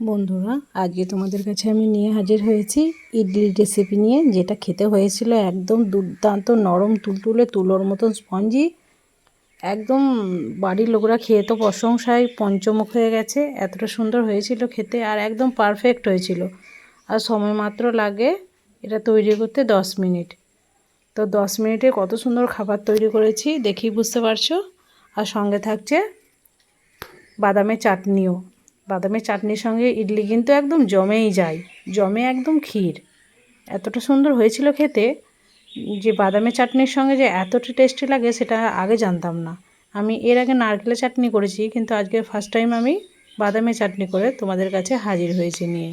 বন্ধুরা, আজকে তোমাদের কাছে আমি নিয়ে হাজির হয়েছি ইডলির রেসিপি নিয়ে, যেটা খেতে হয়েছিল একদম দুর্দান্ত নরম তুলতুলে তুলোর মতন স্পঞ্জি একদম বাড়ির লোকরা খেয়ে তো প্রশংসায় পঞ্চমুখ হয়ে গেছে, এতটা সুন্দর হয়েছিল খেতে আর একদম পারফেক্ট হয়েছিল। আর সময় মাত্র লাগে এটা তৈরি করতে দশ মিনিট। তো দশ মিনিটে কত সুন্দর খাবার তৈরি করেছি দেখি বুঝতে পারছ। আর সঙ্গে থাকছে বাদামের চাটনিও। বাদামের চাটনির সঙ্গে ইডলি কিন্তু একদম জমেই যায়, জমে একদম ক্ষীর। এতটা সুন্দর হয়েছিল খেতে যে বাদামের চাটনির সঙ্গে যে এতটা টেস্টি লাগে সেটা আগে জানতাম না। আমি এর আগে নারকেলের চাটনি করেছি, কিন্তু আজকে ফার্স্ট টাইম আমি বাদামের চাটনি করে তোমাদের কাছে হাজির হয়েছি নিয়ে।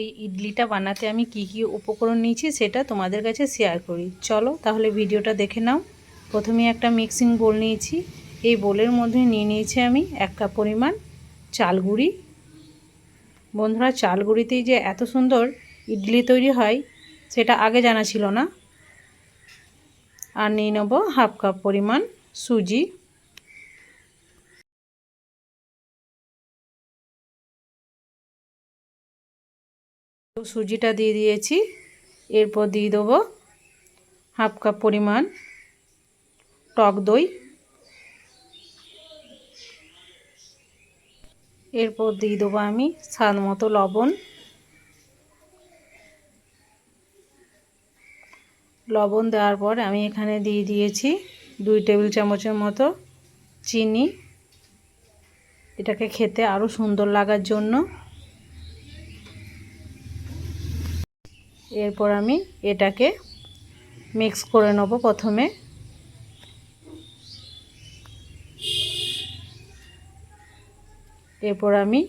এই ইডলিটা বানাতে আমি কি কি উপকরণ নিয়েছি সেটা তোমাদের কাছে শেয়ার করি। চলো তাহলে ভিডিওটা দেখে নাও। প্রথমে একটা মিক্সিং বোল নিয়েছি। এই বোলের মধ্যে নিয়ে নিয়েছি আমি এক কাপ পরিমাণ চালগুড়ি বন্ধুরা চালগুড়িতেই যে এত সুন্দর ইডলি তৈরি হয়, সেটা আগে জানা ছিল না। আর নিয়ে নেব হাফ কাপ পরিমাণ সুজি। সুজিটা দিয়ে দিয়েছি। এরপর দিয়ে দেবো হাফ কাপ পরিমাণ টক দই। এরপর দিয়ে দেবো আমি স্বাদ মতো লবণ। লবণ দেওয়ার পর আমি এখানে দিয়ে দিয়েছি দুই টেবিল চামচের মতো চিনি। এটাকে খেতে আরও সুন্দর লাগার জন্য। এরপর আমি এটাকে মিক্স করে নেব প্রথমে। এরপর আমি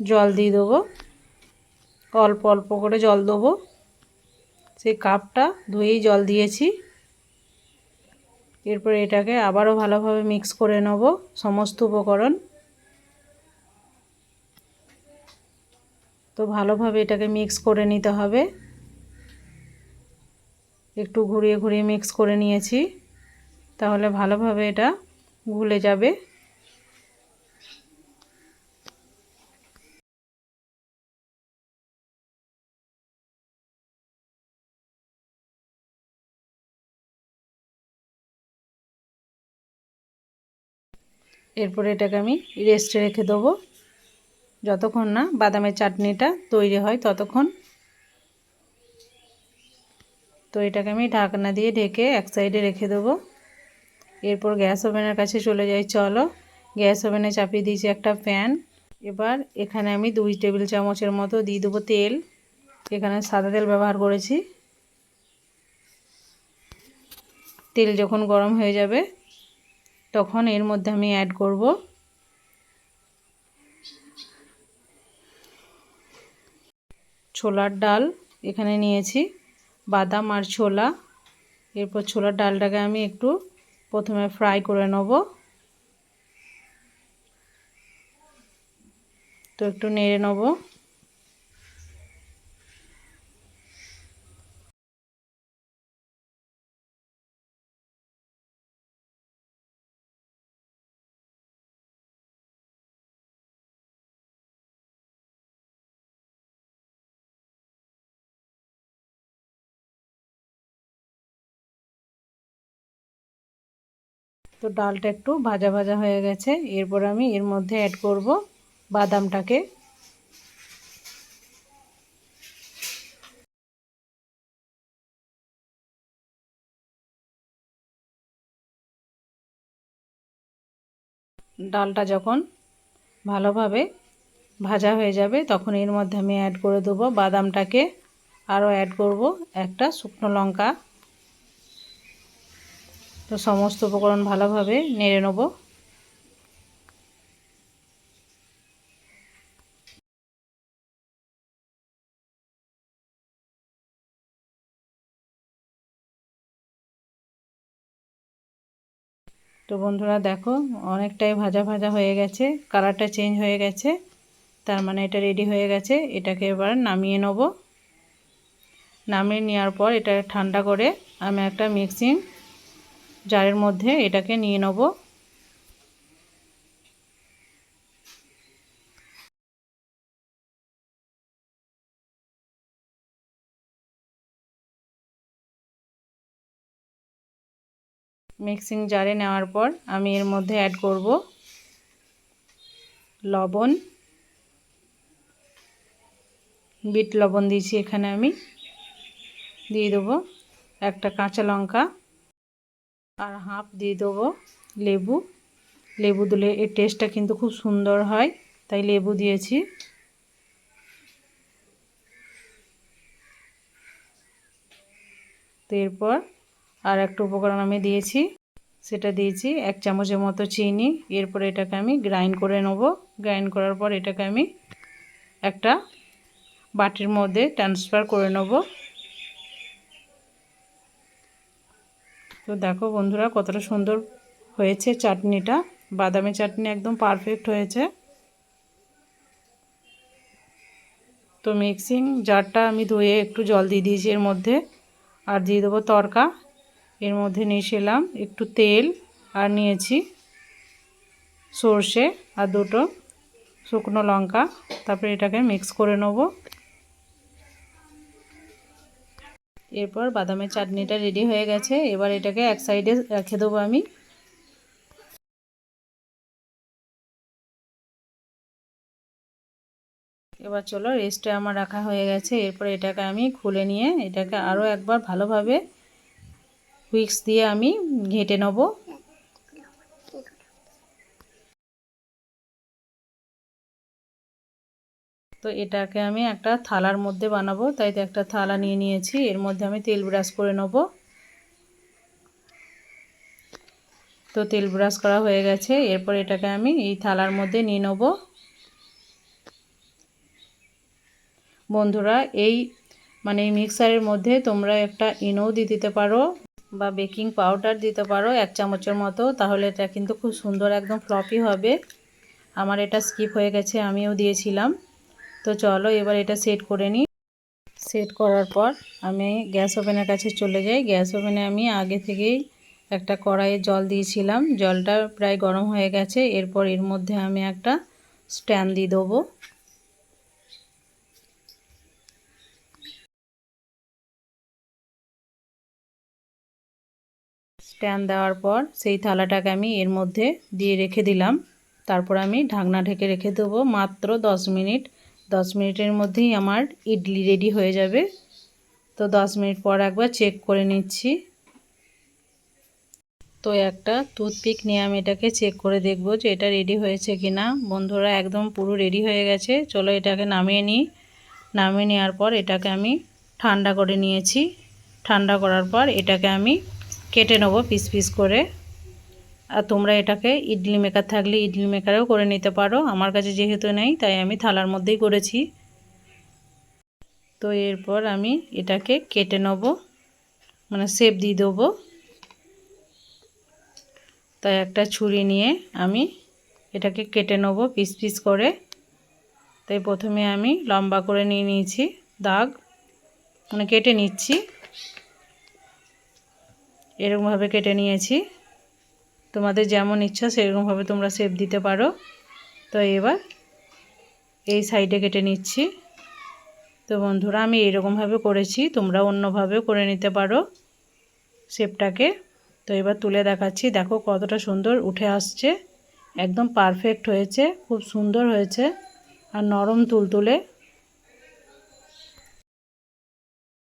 জল দিয়ে দেবো। অল্প অল্প করে জল দেবো। সেই কাপটা ধুয়েই জল দিয়েছি। এরপর এটাকে আবারও ভালোভাবে মিক্স করে নেব সমস্ত উপকরণ। তো ভালোভাবে এটাকে মিক্স করে নিতে হবে। একটু ঘুরিয়ে ঘুরিয়ে মিক্স করে নিয়েছি। তাহলে ভালোভাবে এটা গুলে যাবে। এরপরে এটাকে আমি রেস্টে রেখে দেবো। যতক্ষণ না বাদামের চাটনিটা তৈরি হয় ততক্ষণ। তো এটাকে আমি ঢাকনা দিয়ে ঢেকে এক সাইডে রেখে দেবো। এরপর গ্যাস ওভেনের কাছে চলে যাই। চলো, গ্যাস ওভেনে চাপিয়ে দিয়েছি একটা প্যান এবার এখানে আমি দুই টেবিল চামচের মতো দিয়ে দেবো তেল। এখানে সাদা তেল ব্যবহার করেছি। তেল যখন গরম হয়ে যাবে, তখন এর মধ্যে আমি অ্যাড করব ছোলার ডাল এখানে নিয়েছি, বাদাম আর ছোলা। এরপর ছোলার ডালটাকে আমি একটু প্রথমে ফ্রাই করে নেব। তো একটু নেড়ে নেব। তো ডালটা একটু ভাজা ভাজা হয়ে গেছে। এরপর আমি এর মধ্যে অ্যাড করব বাদামটাকে। ডালটা যখন ভালোভাবে ভাজা হয়ে যাবে, তখন এর মধ্যে আমি অ্যাড করে দেবো বাদামটাকে। আরও অ্যাড করব একটা শুকনো লঙ্কা। তো সমস্ত উপকরণ ভালোভাবে নেড়ে নেব। তো বন্ধুরা দেখো, অনেকটাই ভাজা ভাজা হয়ে গেছে, কালারটা চেঞ্জ হয়ে গেছে, তার মানে এটা রেডি হয়ে গেছে, এটাকে এবার নামিয়ে নেব। নামিয়ে নেওয়ার পর এটা ঠান্ডা করে আমি একটা মিক্সিং জারের মধ্যে এটাকে নিয়ে নেব। মিক্সিং জারে নেওয়ার পর আমি এর মধ্যে অ্যাড করব লবণ। বিট লবণ দিয়েছি এখানে আমি। দিয়ে দেবো একটা কাঁচা লঙ্কা। আর হাফ দিয়ে দেবো লেবু। লেবু দিলে এর টেস্টটা কিন্তু খুব সুন্দর হয়, তাই লেবু দিয়েছি। এরপর আর একটা উপকরণ আমি দিয়েছি, সেটা দিয়েছি এক চামচের মতো চিনি। এরপর এটাকে আমি গ্রাইন্ড করে নেব। গ্রাইন্ড করার পর এটাকে আমি একটা বাটির মধ্যে ট্রান্সফার করে নেব। তো দেখো বন্ধুরা, কতটা সুন্দর হয়েছে চাটনিটা। বাদামি চাটনি একদম পারফেক্ট হয়েছে। তো মিক্সিং জারটা আমি ধুয়ে একটু জল দিয়ে দিয়েছি এর মধ্যে। আর দিয়ে দেবো তরকা। এর মধ্যে নিয়েছিলাম একটু তেল আর নিয়েছি সর্ষে আর দুটো শুকনো লঙ্কা। তারপরে এটাকে মিক্স করে নেব। এরপর বাদামের চাটনিটা রেডি হয়ে গেছে। এবার এটাকে এক সাইডে রেখে দেবো আমি। এবার চলো রেস্টে আমার রাখা হয়ে গেছে। এরপর এটাকে আমি খুলে নিয়ে এটাকে আরও একবার ভালোভাবে হুইক্স দিয়ে আমি ঘেঁটে নেব। তো এটাকে আমি একটা থালার মধ্যে বানাবো। তাই তো একটা থালা নিয়ে নিয়েছি। এর মধ্যে আমি তেল ব্রাশ করে নেব। তো তেল ব্রাশ করা হয়ে গেছে। এরপর এটাকে আমি এই থালার মধ্যে নিয়ে নেব। বন্ধুরা, এই মানে এই মিক্সারের মধ্যে তোমরা একটা ইনোও দিয়ে দিতে পারো বা বেকিং পাউডার দিতে পারো এক চামচের মতো। তাহলে এটা কিন্তু খুব সুন্দর একদম ফ্লপি হবে। আমার এটা স্কিপ হয়ে গেছে, আমিও দিয়েছিলাম। তো চলো এবার এটা সেট করে নিই। সেট করার পর আমি গ্যাস ওভেনের কাছে চলে যাই। গ্যাস ওভেনে আমি আগে থেকেই একটা কড়াইয়ে জল দিয়েছিলাম। জলটা প্রায় গরম হয়ে গেছে। এরপর এর মধ্যে আমি একটা স্ট্যান্ড দিয়ে দেবো। স্ট্যান্ড দেওয়ার পর সেই থালাটাকে আমি এর মধ্যে দিয়ে রেখে দিলাম। তারপর আমি ঢাকনা ঢেকে রেখে দেবো মাত্র দশ মিনিট। দশ মিনিটের মধ্যেই আমার ইডলি রেডি হয়ে যাবে। তো দশ মিনিট পর একবার চেক করে নিচ্ছি। তো একটা টুথপিক নিয়ে আমি এটাকে চেক করে দেখব যে এটা রেডি হয়েছে কি না বন্ধুরা, একদম পুরো রেডি হয়ে গেছে। চলো এটাকে নামিয়ে নিই। নামিয়ে নেওয়ার পর এটাকে আমি ঠান্ডা করে নিয়েছি। ঠান্ডা করার পর এটাকে আমি কেটে নেব পিস পিস করে। আর তোমরা এটাকে ইডলি মেকার থাকলে ইডলি মেকারেও করে নিতে পারো। আমার কাছে যেহেতু নেই, তাই আমি থালার মধ্যেই করেছি। তো এরপর আমি এটাকে কেটে নেব মানে সেপ দিয়ে দেবো। তাই একটা ছুরি নিয়ে আমি এটাকে কেটে নেব পিস পিস করে। তাই প্রথমে আমি লম্বা করে নিয়ে নিয়েছি, দাগ। মানে কেটে নিচ্ছি। এরকমভাবে কেটে নিয়েছি। তোমাদের যেমন ইচ্ছা, সেরকমভাবে তোমরা শেপ দিতে পারো। তো এবার এই সাইডে কেটে নিচ্ছি। তো বন্ধুরা, আমি এরকমভাবে করেছি তোমরা অন্যভাবে করে নিতে পারো শেপটাকে তো এবার তুলে দেখাচ্ছি, দেখো কতটা সুন্দর উঠে আসছে। একদম পারফেক্ট হয়েছে, খুব সুন্দর হয়েছে, আর নরম তুলতুলে।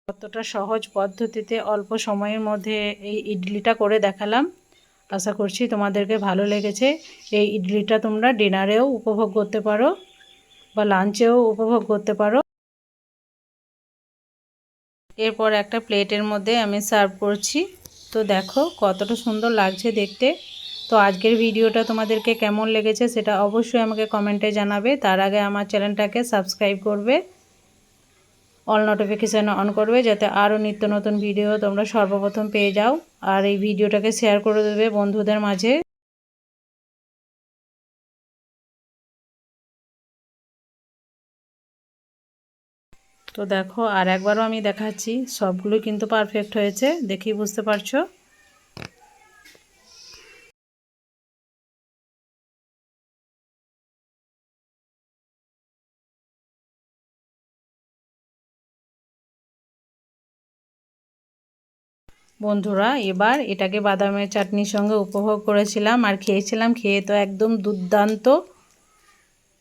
কতটা সহজ পদ্ধতিতে অল্প সময়ের মধ্যে এই ইডলিটা করে দেখালাম। আশা করছি তোমাদেরকে ভালো লেগেছে। এই ইডলিটা তোমরা ডিনারেও উপভোগ করতে পারো বা লাঞ্চেও উপভোগ করতে পারো। এরপর একটা প্লেটের মধ্যে আমি সার্ভ করছি। তো দেখো কতটা সুন্দর লাগছে দেখতে। তো আজকের ভিডিওটা তোমাদেরকে কেমন লেগেছে সেটা অবশ্যই আমাকে কমেন্টে জানাবে। তার আগে আমার চ্যানেলটাকে সাবস্ক্রাইব করবে। অল নোটিফিকেশান অন করবে যাতে আরও নিত্য নতুন ভিডিও তোমরা সর্বপ্রথম পেয়ে যাও। আর এই ভিডিওটাকে শেয়ার করে দেবে বন্ধুদের মাঝে। তো দেখো, আর একবারও আমি দেখাচ্ছি, সবগুলো কিন্তু পারফেক্ট হয়েছে দেখি বুঝতে পারছ। বন্ধুরা, এবার এটাকে বাদামের চাটনির সঙ্গে উপভোগ করেছিলাম আর খেয়েছিলাম, খেয়ে তো একদম দুর্দান্ত,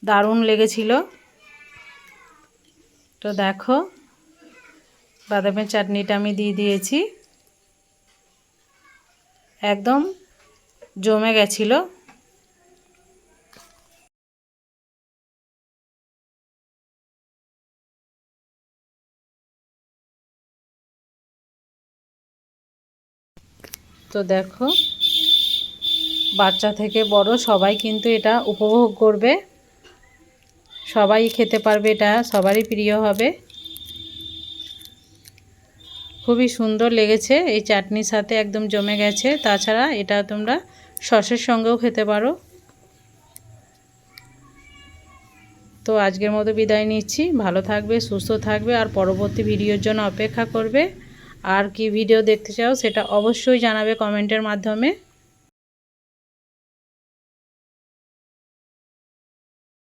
দারুণ লেগেছিল। তো দেখো, বাদামের চাটনিটা আমি দিয়ে দিয়েছি। একদম জমে গেছিল। তো দেখো, বাচ্চা থেকে বড় সবাই কিন্তু এটা উপভোগ করবে। সবাই খেতে পারবে এটা, সবারই প্রিয় হবে। খুবই সুন্দর লেগেছে, এই চাটনির সাথে একদম জমে গেছে। তাছাড়া এটা তোমরা সসের সঙ্গেও খেতে পারো। তো আজকের মতো বিদায় নিচ্ছি। ভালো থাকবে, সুস্থ থাকবে, আর পরবর্তী ভিডিওর জন্য অপেক্ষা করবে। আর কি ভিডিও দেখতে চাও সেটা অবশ্যই জানাবে কমেন্টের মাধ্যমে।